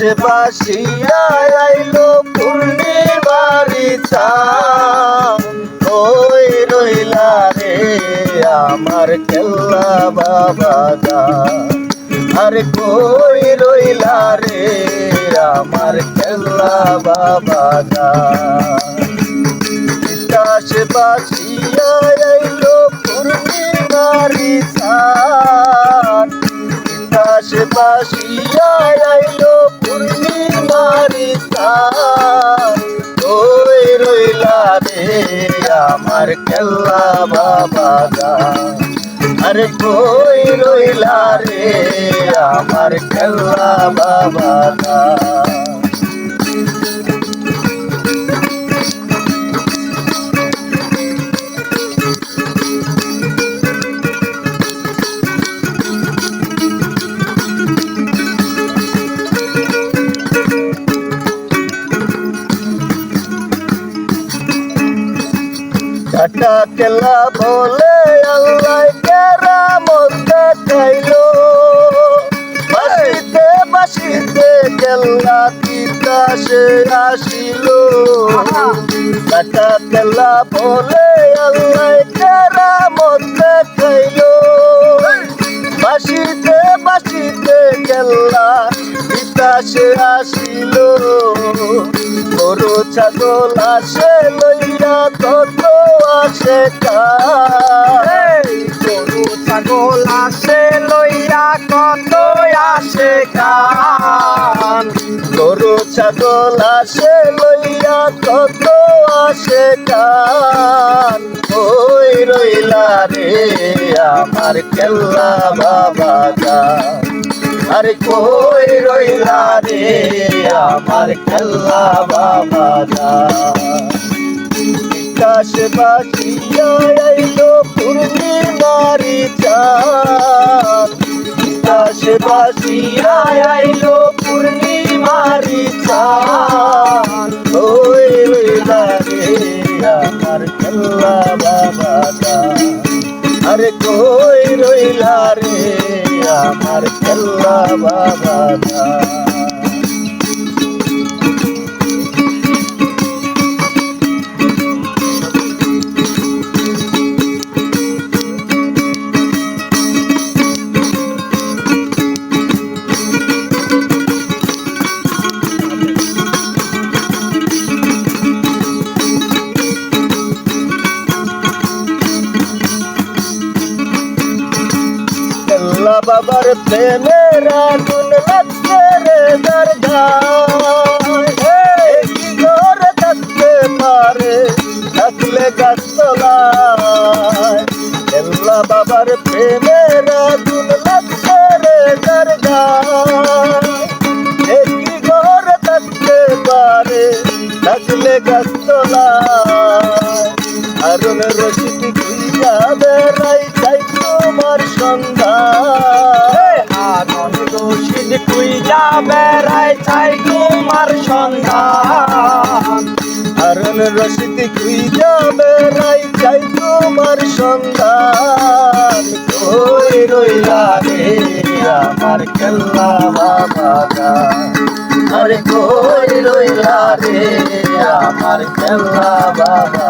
তিতাসে বাসিয়া আইলো পূর্ণিমারি ওই রইলা রে আমার কেল্লা বাবা আর কই রইলা রে আমার কেল্লা বাবা তিতাসে বাসিয়া আইলো পূর্ণিমারি আকাশে বাসিয়া আইলো পূর্ণিমারি ওই রইলা রে আমার কেল্লা বাবা আরে কই রইলা রে আমার কেল্লা বাবা কাটা কেলা বলে আল্লাহ কেরামত দেখাইলো। বাসিতে বাসিতে কেল্লা তিতাসে আসিল। কাটা কেলা বলে আল্লাহ কেরামত দেখাইলো। বাসিতে বাসিতে কেল্লা তিতাসে আসিল। গরু ছাগল আসে লইয়া কত আসে গরু ছাগল আসে লইয়া কত আসে কান গরু ছাগল আসে লইয়া কত আসে কান ওই রইলা রে আমার কেল্লা আরে কই রইলা রে? আমার কেল্লা বাবা গান বিকাশ বাসিয়া আইলো পূর্ণিমারি চাঁদ। বিকাশ বাসিয়া আইলো পূর্ণিমারি চাঁদ। ওই রইলা রে, আমার কেল্লা বাবা আরে কই বাবার প্রেমের আগুন লাগছে রে দরগায়। কি ঘরে থাকতে পারে থাকলে গাছতলায়। আল্লাহ বাবার প্রেমের আগুন লাগছে রে দরগায়। কি ঘরে থাকতে পারে থাকলে গাছতলায়। আরুন রশিদ গুইয়া বেড়াই চাই তোমার সন্ধান কুই যাবে চাই তোমার সন্ধান। আরুন রশিদ গুইয়া বেড়াই চাই তোমার সন্ধান। কই রইলা রে আমার কেল্লা বাবা আরে কই রইলা রে আমার কেল্লা বাবা